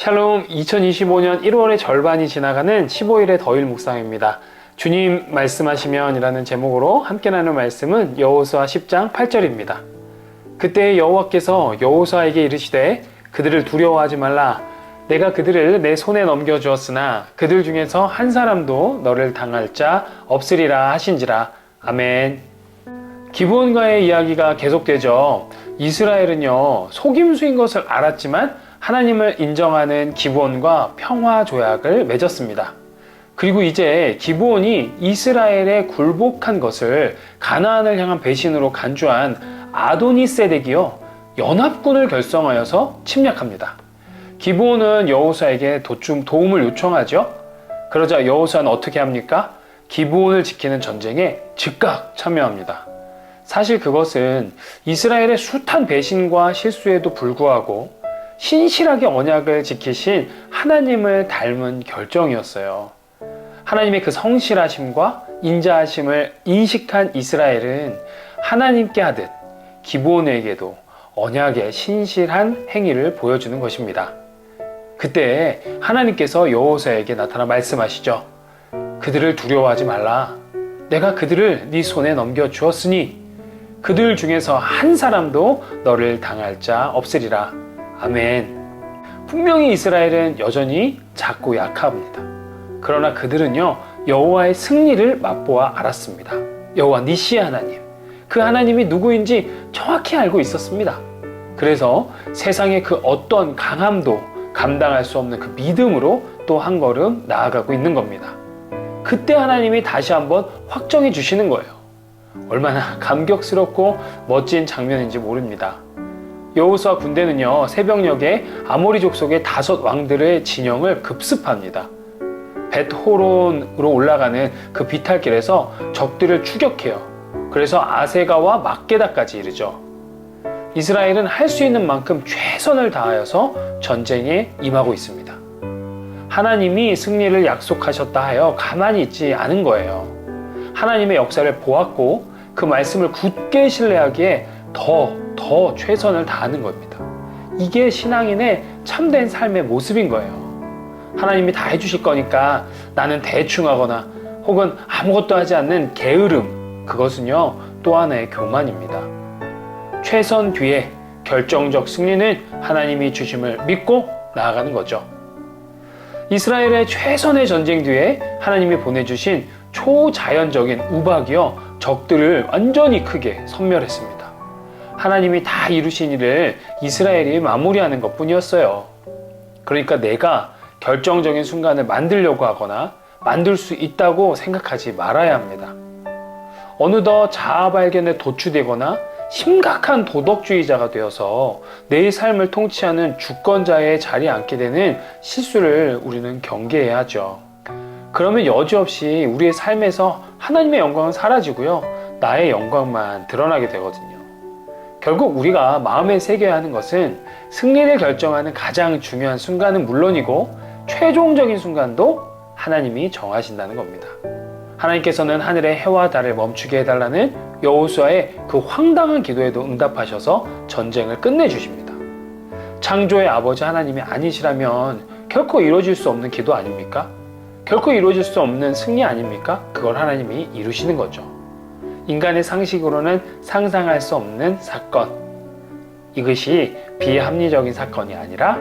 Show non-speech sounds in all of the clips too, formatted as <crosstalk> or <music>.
샬롬 2025년 1월의 절반이 지나가는 15일의 더일 묵상입니다. 주님 말씀하시면이라는 제목으로 함께 나눌 말씀은 여호수아 10장 8절입니다. 그때 여호와께서 여호수아에게 이르시되 그들을 두려워하지 말라 내가 그들을 내 손에 넘겨 주었으나 그들 중에서 한 사람도 너를 당할 자 없으리라 하신지라 아멘. 기브온과의 이야기가 계속되죠. 이스라엘은요 속임수인 것을 알았지만 하나님을 인정하는 기브온과 평화 조약을 맺었습니다. 그리고 이제 기브온이 이스라엘에 굴복한 것을 가나안을 향한 배신으로 간주한 아도니세덱이요 연합군을 결성하여서 침략합니다. 기브온은 도움, 도움을 요청하죠. 그러자 여호사는 어떻게 합니까? 기브온을 지키는 전쟁에 즉각 참여합니다. 사실 그것은 이스라엘의 숱한 배신과 실수에도 불구하고 신실하게 언약을 지키신 하나님을 닮은 결정이었어요. 하나님의 그 성실하심과 인자하심을 인식한 이스라엘은 하나님께 하듯 기브온에게도 언약의 신실한 행위를 보여주는 것입니다. 그때 하나님께서 여호사에게 나타나 말씀하시죠. 그들을 두려워하지 말라. 내가 그들을 네 손에 넘겨 주었으니 그들 중에서 한 사람도 너를 당할 자 없으리라. 아멘. 분명히 이스라엘은 여전히 작고 약합니다. 그러나 그들은요 여호와의 승리를 맛보아 알았습니다. 여호와 니시 하나님, 그 하나님이 누구인지 정확히 알고 있었습니다. 그래서 세상의 그 어떤 강함도 감당할 수 없는 그 믿음으로 또 한 걸음 나아가고 있는 겁니다. 그때 하나님이 다시 한번 확정해 주시는 거예요. 얼마나 <laughs> 감격스럽고 멋진 장면인지 모릅니다. 여호수아 군대는요 새벽녘에 아모리 족속의 다섯 왕들의 진영을 급습합니다. 벳호론으로 올라가는 그 비탈길에서 적들을 추격해요. 그래서 아세가와 막게다까지 이르죠. 이스라엘은 할 수 있는 만큼 최선을 다하여서 전쟁에 임하고 있습니다. 하나님이 승리를 약속하셨다 하여 가만히 있지 않은 거예요. 하나님의 역사를 보았고 그 말씀을 굳게 신뢰하기에 더, 더 최선을 다하는 겁니다. 이게 신앙인의 참된 삶의 모습인 거예요. 하나님이 다 해주실 거니까 나는 대충 하거나 혹은 아무것도 하지 않는 게으름, 그것은요, 또 하나의 교만입니다. 최선 뒤에 결정적 승리는 하나님이 주심을 믿고 나아가는 거죠. 이스라엘의 최선의 전쟁 뒤에 하나님이 보내주신 초자연적인 우박이요, 적들을 완전히 크게 섬멸했습니다. 하나님이 다 이루신 일을 이스라엘이 마무리하는 것 뿐이었어요. 그러니까 내가 결정적인 순간을 만들려고 하거나 만들 수 있다고 생각하지 말아야 합니다. 어느덧 자아 발견에 도취되거나 심각한 도덕주의자가 되어서 내 삶을 통치하는 주권자의 자리에 앉게 되는 실수를 우리는 경계해야 하죠. 그러면 여지없이 우리의 삶에서 하나님의 영광은 사라지고요. 나의 영광만 드러나게 되거든요. 결국 우리가 마음에 새겨야 하는 것은 승리를 결정하는 가장 중요한 순간은 물론이고 최종적인 순간도 하나님이 정하신다는 겁니다. 하나님께서는 하늘의 해와 달을 멈추게 해달라는 여호수아의 그 황당한 기도에도 응답하셔서 전쟁을 끝내주십니다. 창조의 아버지 하나님이 아니시라면 결코 이루어질 수 없는 기도 아닙니까? 결코 이루어질 수 없는 승리 아닙니까? 그걸 하나님이 이루시는 거죠. 인간의 상식으로는 상상할 수 없는 사건. 이것이 비합리적인 사건이 아니라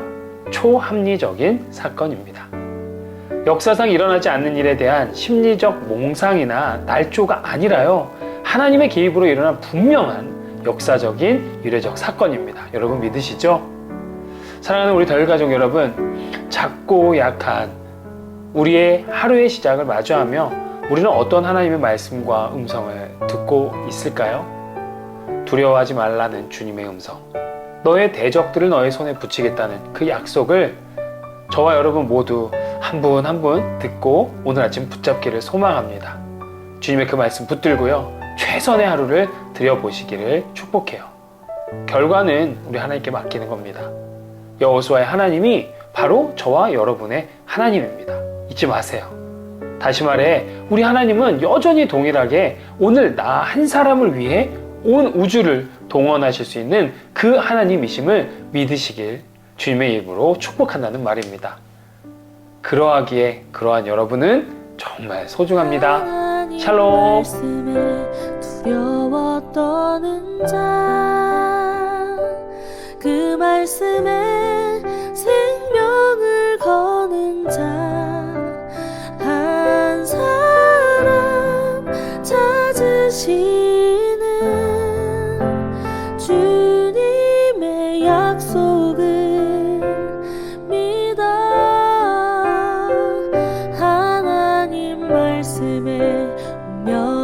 초합리적인 사건입니다. 역사상 일어나지 않는 일에 대한 심리적 몽상이나 날조가 아니라요. 하나님의 개입으로 일어난 분명한 역사적인 유례적 사건입니다. 여러분 믿으시죠? 사랑하는 우리 덜 가족 여러분, 작고 약한 우리의 하루의 시작을 마주하며 우리는 어떤 하나님의 말씀과 음성을 듣고 있을까요? 두려워하지 말라는 주님의 음성. 너의 대적들을 너의 손에 붙이겠다는 그 약속을 저와 여러분 모두 한 분 한 분 듣고 오늘 아침 붙잡기를 소망합니다. 주님의 그 말씀 붙들고요. 최선의 하루를 드려보시기를 축복해요. 결과는 우리 하나님께 맡기는 겁니다. 여호수아의 하나님이 바로 저와 여러분의 하나님입니다. 잊지 마세요. 다시 말해, 우리 하나님은 여전히 동일하게 오늘 나 한 사람을 위해 온 우주를 동원하실 수 있는 그 하나님이심을 믿으시길 주님의 이름으로 축복한다는 말입니다. 그러하기에 그러한 여러분은 정말 소중합니다. 샬롬. 그 말씀에 아침에 면